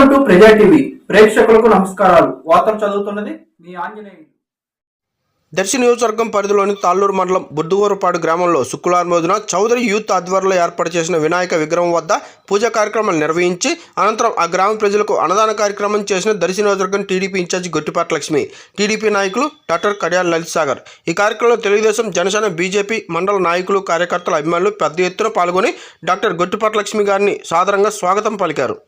Welcome to ప్రజా TV ప్రేక్షకులకు నమస్కారాలు. వార్తలు చదువుతున్నది మీ ఆంజనేయులు. దర్శి నియోజకవర్గం పరిధిలోని తాళ్ళూరు మండలం బుద్దుగూరపాడు గ్రామంలో శుక్రవారం రోజున చౌదరి యూత్ ఆధ్వర్యంలో ఏర్పాటు చేసిన వినాయక విగ్రహం వద్ద పూజా కార్యక్రమాలు నిర్వహించి అనంతరం ఆ గ్రామ ప్రజలకు అన్నదాన కార్యక్రమం చేసిన దర్శి నియోజకవర్గం TDP incharge Gottipati Lakshmi TDP నాయకులు డాక్టర్ కడియాల్ లలిత్ సాగర్. ఈ కార్యక్రమంలో తెలుగుదేశం జనసేన బీజేపీ మండల నాయకులు కార్యకర్తల అభిమానులు పెద్ద ఎత్తున పాల్గొని డాక్టర్ గొట్టిపాటి లక్ష్మి గారిని సాధారణంగా స్వాగతం పలికారు.